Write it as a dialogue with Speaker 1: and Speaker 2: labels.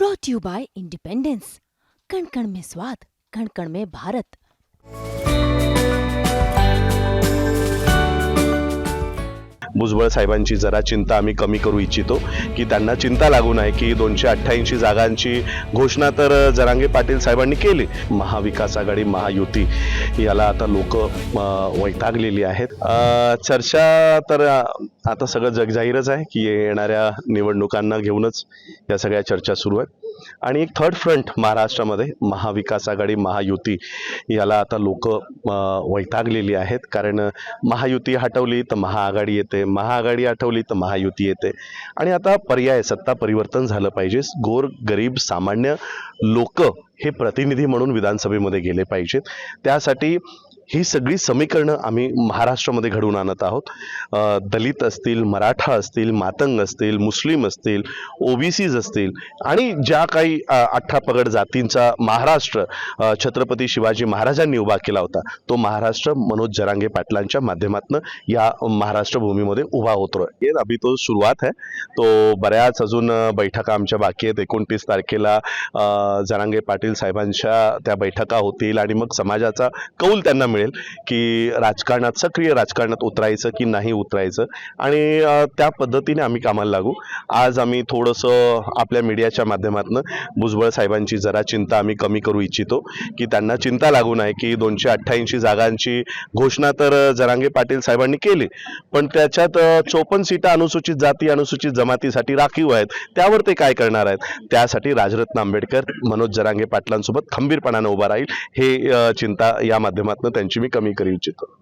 Speaker 1: Brought you by independence कण कण में स्वाद कण कण में भारत
Speaker 2: भुजबळ साहेबांची जरा चिंता आम्ही कमी करू इच्छितो की त्यांना चिंता लागू नये की दोनशे अठ्ठ्याऐंशी जागांची घोषणा तर जरांगे पाटील साहेबांनी केली. महाविकास आघाडी महायुती याला आता लोक वैतागलेली आहेत. चर्चा तर आता सगळं जगजाहीरच आहे की येणाऱ्या निवडणुकांना घेऊनच या सगळ्या चर्चा सुरू आहेत. आणि एक थर्ड फ्रंट महाराष्ट्रामध्ये महाविकास आघाडी महायुती याला आता लोक वैतागलेली आहेत. कारण महायुती हटवली तर महाआघाडी येते महाआघाडी हटवली तर महायुती येते. आणि आता पर्याय सत्ता परिवर्तन झालं पाहिजे. गोर गरीब सामान्य लोक हे प्रतिनिधी म्हणून विधानसभेमध्ये गेले पाहिजेत. त्यासाठी ही सगळी समीकरणं आम्ही महाराष्ट्रामध्ये घडवून आणत आहोत. दलित असतील मराठा असतील मातंग असतील मुस्लिम असतील ओबीसीज असतील आणि ज्या काही अठरा पगड जातींचा महाराष्ट्र छत्रपती शिवाजी महाराजांनी उभा केला होता तो महाराष्ट्र मनोज जरांगे पाटलांच्या माध्यमातून या महाराष्ट्र भूमीमध्ये उभा होतोय. अभी तो सुरुवात आहे तो बऱ्याच अजून बैठका आमच्या बाकी आहेत. एकोणतीस तारखेला जरांगे पाटील साहेबांच्या त्या बैठका होतील आणि मग समाजाचा कौल त्यांना मिळेल. की राजकारणात सक्रिय राजकारणात उतरायचं की नाही उतरायचं? आणि त्या पद्धतीने आम्ही कामाला लागू. आज आम्ही थोडंसं आपल्या मीडियाच्या माध्यमातून भुजबळ साहेबांची जरा चिंता आम्ही कमी करू इच्छितो की त्यांना चिंता लागू नये की दोनशे अठ्ठ्याऐंशी जागांची घोषणा तर जरांगे पाटील साहेबांनी केली. पण त्याच्यात चोपन्न सीटा अनुसूचित जाती अनुसूचित जमातीसाठी राखीव आहेत. त्यावर ते काय करणार आहेत? त्यासाठी राजरत्न आंबेडकर मनोज जरांगे पाटलांसोबत खंबीरपणानं उभा राहील. हे चिंता या माध्यमातून त्यांची मी कमी करू इच्छितो